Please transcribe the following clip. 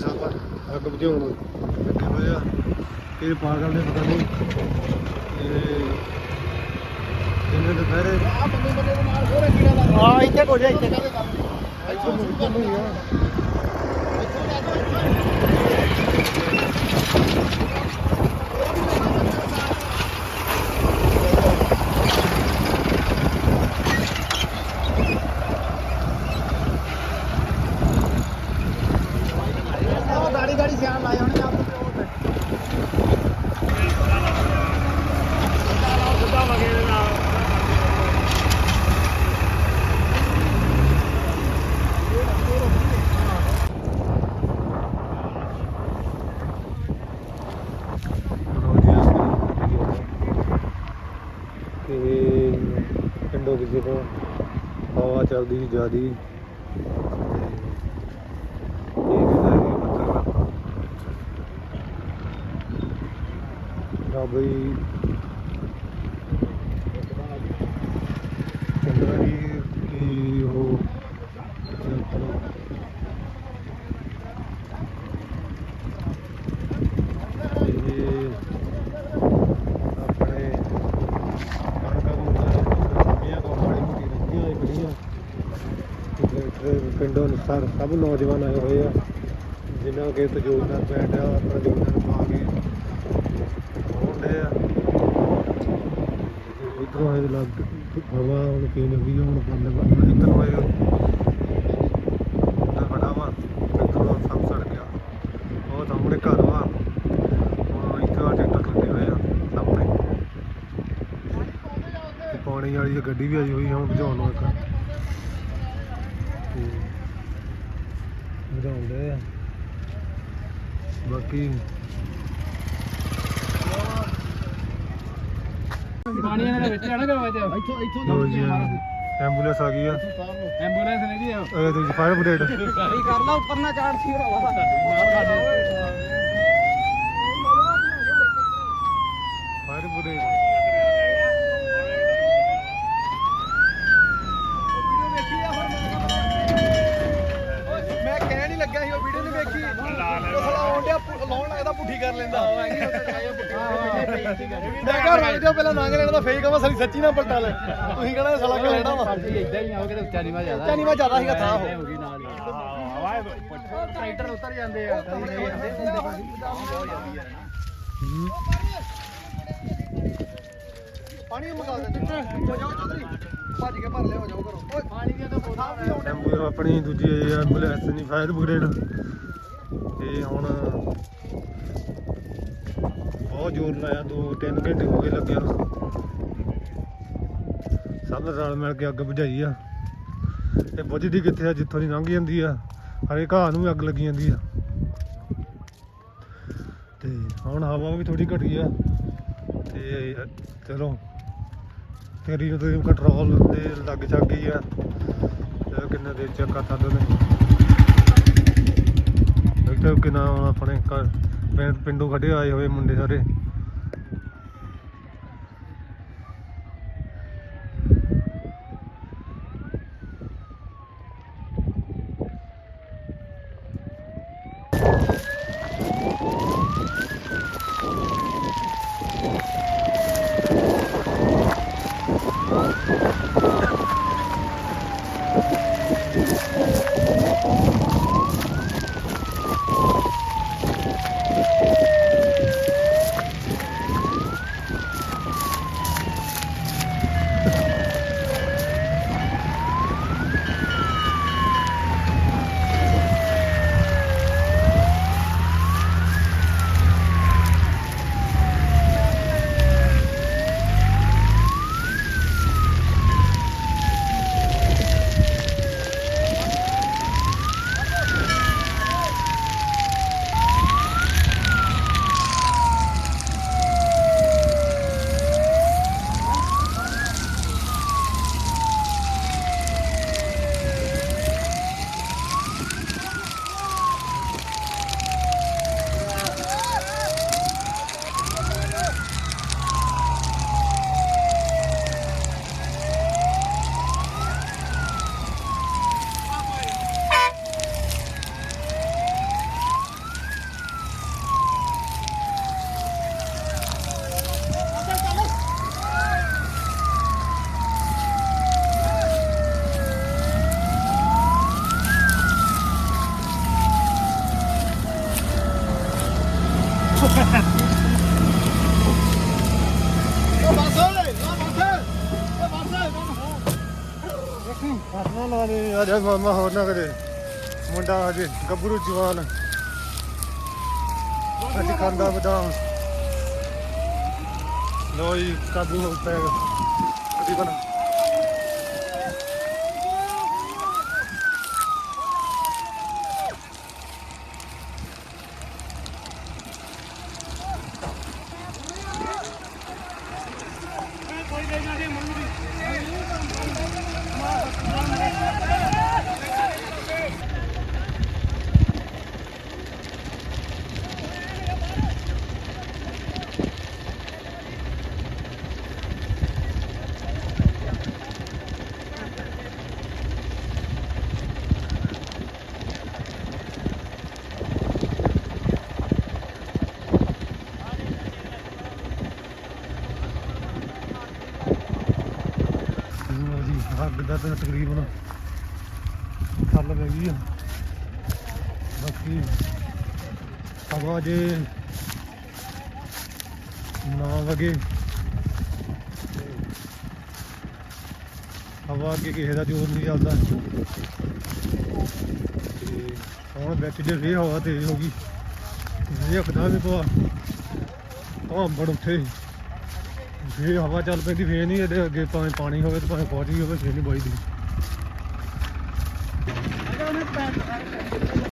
ਸਭ ਅੱਗ ਬੁਝਾਉਣ। ਲੱਗੇ ਹੋਏ ਆ। ਇਹ ਪਾਗਲ ਨੇ ਪਤਾ ਨਹੀਂ ਜਿੰਨੇ ਦੁਪਹਿਰੇ ਆ ਬੰਦੇ ਬੰਦੇ ਦੇ ਨਾਲ ਹੋਰ ਕੀੜਾ ਲੱਗ ਹਾਂ ਇੱਥੇ ਕੋ ਜਾ ਇੱਥੇ। ਇੱਥੋਂ ਮੁੜ ਕੇ ਨਹੀਂ ਆ। ਪਿੰਡੋਂ ਕਿਸੇ ਤੋਂ ਹਵਾ ਚੱਲਦੀ ਸੀ ਜਿਆਦੀ। ਤੇ ਇਹ ਕਹਿੰਦਾ ਕਿ ਬੱਦਲ ਨਾ ਬਈ ਕਹਿੰਦਾ ਕਿ ਕਿ ਉਹ ਇਹ ਆਪਣੇ ਕਣਕਾਂ ਨੂੰ ਕੋ ਮਾੜੀ ਮੋਟੀ ਰਹਿੰਦੀਆਂ ਇਹ ਬੜੀਆਂ ਤੇ ਟਰੈਕਟਰ ਪਿੰਡੋਂ ਸਰ ਸਭ ਨੌਜਵਾਨ ਆਏ ਹੋਏ ਆ, ਜਿਨ੍ਹਾਂ ਕੇ ਤਜੋਗਦਾਰ ਬੈਠ ਆ, ਆਪਣਾ ਯੋਗਦਾਨ ਪਾ ਕੇ ਹੋਣਦੇ ਆ। ਇਧਰੋਂ ਆਏ ਲੱਗ, ਹਵਾ ਹੁਣ ਪੀਣ ਲੱਗੀ ਹੁਣ ਬੰਦ ਬੰਦ ਇਧਰੋਂ ਆਏ ਉਹਦਾ ਬੜਾ ਵਾ ਇਧਰੋਂ ਸਭ ਸੜ ਗਿਆ। ਉਹ ਸਾਹਮਣੇ ਘਰ ਵਾ। ਹੁਣ ਇੱਥੇ ਆ ਟਰੈਕਟਰ ਲੱਗੇ ਹੋਏ ਆ, ਸਾਹਮਣੇ। ਪਾਣੀ ਵਾਲੀ ਗੱਡੀ ਵੀ ਆਈ ਹੋਈ ਆ, ਹੁਣ ਬੁਝਾਉਣ ਨੂੰ ਇੱਕ ਤੇ ਬੁਝਾਉਂਦੇ ਆ। ਬਾਕੀ ਪਾਣੀ ਇਹਨਾਂ ਦੇ ਵਿੱਚ ਆਣਾ ਕਰਵਾ ਤੇ ਇੱਥੋਂ ਇੱਥੋਂ ਲੋ ਜੀ ਐਂਬੂਲੈਂਸ ਆ ਗਈ ਆ। ਐਂਬੂਲੈਂਸ ਨਹੀਂ ਜੀ ਇਹ ਤੁਸੀਂ ਫਾਇਰ ਬ੍ਰਿਗੇਡ ਸਹੀ ਕਰ ਲਾ ਉੱਪਰ ਨਾ ਚਾੜ ਸੀ ਭਰਾਵਾ। ਫਾਇਰ ਬ੍ਰਿਗੇਡ ਮੈਂ ਕਹਿਣ ਨਹੀਂ ਲੱਗਾ ਸੀ ਉਹ ਵੀਡੀਓ ਨਹੀਂ ਵੇਖੀ ਉਹ ਸਾਲਾ ਆਉਂਦਿਆ ਲਾਉਣ ਲੱਗਦਾ ਪੁੱਠੀ ਕਰ ਲੈਂਦਾ। ਮੈਂ ਕਿਹਾ ਰੁਕ ਜਾਓ ਪਹਿਲਾਂ ਲੰਘ ਲੈਣਾ ਤਾਂ ਫੇਕ ਆ ਸਾਲੀ ਸੱਚੀ ਨਾ ਪਲਟਾ ਲੈ। ਤੁਸੀਂ ਕਹਣਾ ਸਾਲਾ ਕਲੇੜਾ ਵਾ। ਇਦਾਂ ਹੀ ਆਓਗੇ ਤੇ ਉੱਚਾ ਨੀਵਾ ਜ਼ਿਆਦਾ ਉੱਚਾ ਨੀਵਾਂ ਜ਼ਿਆਦਾ ਸੀਗਾ ਥਾਂ ਉਹ। ਹੋ ਗਈ ਨਾਲ ਟਰੈਕਟਰ ਉਤਰ ਜਾਂਦੇ ਆ। ਪਾਣੀ ਮੰਗਾ ਦੇ ਹੋ ਜਾਓ ਚੌਧਰੀ। ਭੱਜ ਕੇ ਭਰ ਹੋ ਜਾਓ ਘਰੋਂ। ਓਏ ਪਾਣੀ ਦੀਆਂ ਤਾਂ ਬੋਤਲਾਂ ਆਪਣੀ ਦੂਜੀ ਐਂਬੂਲੈਂਸ ਨਹੀਂ ਫਾਇਰ ਬ੍ਰਿਗੇਡ। ਤੇ ਹੁਣ ਬਹੁਤ ਜ਼ੋਰ ਲਾਇਆ 2-3 ਘੰਟੇ ਹੋ ਗਏ ਲੱਗਿਆ ਸਭ ਨੇ ਰਲ ਮਿਲ ਕੇ ਅੱਗ ਬੁਝਾਈ ਆ। ਤੇ ਬੁਝਦੀ ਕਿੱਥੇ ਆ, ਜਿੱਥੋਂ ਦੀ ਲੰਘ ਜਾਂਦੀ ਆ, ਹਰੇ ਘਾਹ ਨੂੰ ਅੱਗ ਲੱਗੀ ਜਾਂਦੀ ਆ। ਤੇ ਹੁਣ ਹਵਾ ਵੀ ਥੋੜੀ ਘਟੀ ਆ। ਤੇ ਚਲੋ, ਤੇਰੀ ਨੂੰ ਕੰਟਰੋਲ ਦੇ ਲੱਗ ਚੱਕ ਗਈ ਆ। ਕਿੰਨਾ ਦੇਰ ਚੈੱਕ ਕਰ ਸਕਦੇ ਨੇ ਇੱਥੇ ਕਿੰਨਾ ਆਪਣੇ ਘਰ? ਪਿੰਡੋਂ ਖੜੇ ਆਏ ਹੋਏ ਮੁੰਡੇ ਸਾਰੇ Thank you. Thank you. ਕਰਨਾ ਲਾ ਦੇ ਆ ਜਾ ਮਾਮਾ ਹੋਰ ਨਾ ਕਰੇ। ਮੁੰਡਾ ਹਜੇ ਗੱਭਰੂ ਜਵਾਨ। ਅੱਜ ਖਾਂਦਾ ਬਦਾਮ। ਲੋ ਜੀ ਕਾਬੂ ਹੋ ਪੈ ਕਦੀ ਬਣਾ ਲਓ ਜੀ ਅੱਗ ਦਾ ਤਾਂ ਤਕਰੀਬਨ ਖੱਲ ਪੈ ਗਈ ਆ। ਬਾਕੀ ਹਵਾ ਜੇ ਨਾ ਵਗੇ, ਹਵਾ ਅੱਗੇ ਕਿਸੇ ਦਾ ਜ਼ੋਰ ਨਹੀਂ ਚੱਲਦਾ। ਤੇ ਹੁਣ ਵਿੱਚ ਜੇ ਫੇਰ ਹਵਾ ਤੇਜ਼ ਹੋ ਗਈ ਇਹ ਇੱਕਦਮ ਹੀ ਪਵਾ ਉਹ ਅੰਬੜ ਉੱਥੇ ਜੇ ਹਵਾ ਚੱਲ ਪੈਂਦੀ, ਫੇਰ ਨਹੀਂ ਇਹਦੇ ਅੱਗੇ ਭਾਵੇਂ ਪਾਣੀ ਹੋਵੇ ਤੇ ਭਾਵੇਂ ਪਹੁੰਚ ਗਈ ਹੋਵੇ, ਫੇਰ ਨਹੀਂ ਬੋਈਦੀ ਅਗਰ ਉਹਨੇ ਪੈਰ